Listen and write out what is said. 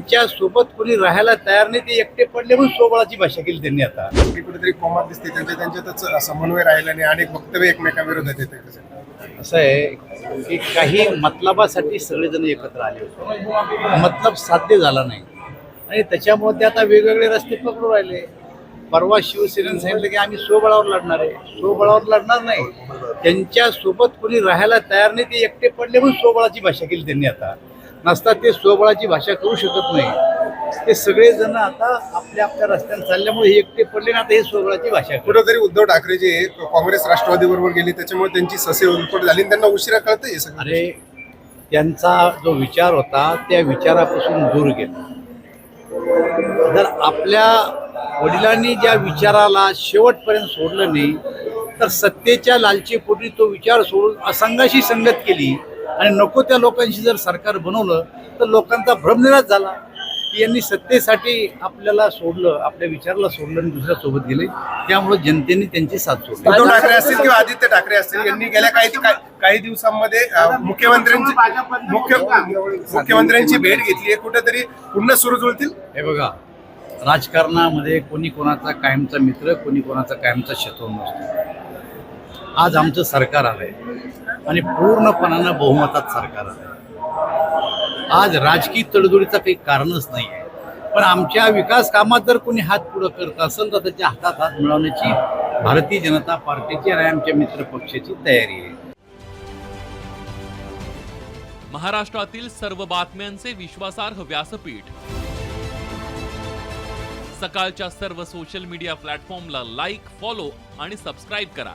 त्यांच्यासोबत कोणी राहायला तयार नाही ते एकटे पडले म्हणून सोबळाची भाषा केली त्यांनी आता. कुठेतरी कोमात दिसते त्यांच्या त्यांच्यातच समन्वय राहिला नाही अनेक वक्तव्य एकमेकांविरोधात येते. असं आहे की काही मतलबासाठी सगळेजण एकत्र आले होते. मतलब साध्य झाला नाही. आणि त्याच्यामुळे ते आता वेगवेगळे रस्ते पकडून राहिले. परवा शिवसेनेने सांगितलं की आम्ही स्वबळावर लढणार आहे. स्वबळावर लढणार नाही. त्यांच्यासोबत कोणी राहायला तयार नाही ते एकटे पडले म्हणून स्वबळाची भाषा केली त्यांनी आता. नसता ते स्वबळाची भाषा करू शकत नाही. ते सगळेजण आता आपल्या आपल्या रस्त्याने चालल्यामुळे हे एकटे पडले ना आता हे स्वबळाची भाषा. कुठेतरी उद्धव ठाकरे जे काँग्रेस राष्ट्रवादी बरोबर गेले त्याच्यामुळे त्यांची ससे उलपट झाली त्यांना उशिरा कळतं हे सगळं. अरे त्यांचा जो विचार होता त्या विचारापासून दूर गेला. जर आपल्या वडिलांनी ज्या विचाराला शेवटपर्यंत सोडलं नाही तर सत्तेच्या लालचीपोटी तो विचार सोडून असंघाशी संगत केली. आणि नको त्या लोकांशी जर सरकार बनवलं तर लोकांचा भ्रमनिराश झाला की यांनी सत्तेसाठी आपल्याला सोडलं आपल्या विचाराला सोडलं आणि दुसऱ्या सोबत गेले. त्यामुळे जनतेने त्यांची साथ सोडली. उद्धव ठाकरे असतील किंवा आदित्य ठाकरे असतील यांनी गेल्या काही काही- दिवसांमध्ये मुख्यमंत्र्यांची मुख्य मुख्यमंत्र्यांची भेट घेतली आहे. कुठेतरी पुन्हा सुरू जुळतील? हे बघा राजकारणामध्ये कोणी कोणाचा कायमचा मित्र कोणी कोणाचा कायमचा शत्रू नसतो. आज आमचं सरकार आलंय. आणि पूर्णपणानं बहुमतात सरकार आज राजकीय तडजोडीचं काही कारणच नाही आहे पण आमच्या विकास कामात जर कोणी हात पुढं करत असेल तर त्याच्या हातात हात मिळवण्याची भारतीय जनता पार्टीची आणि आमच्या मित्र पक्षाची तयारी आहे. महाराष्ट्रातील सर्व बातम्यांचे विश्वासार्ह व्यासपीठ. सकाळच्या सर्व सोशल मीडिया प्लॅटफॉर्मला लाईक फॉलो आणि सबस्क्राईब करा.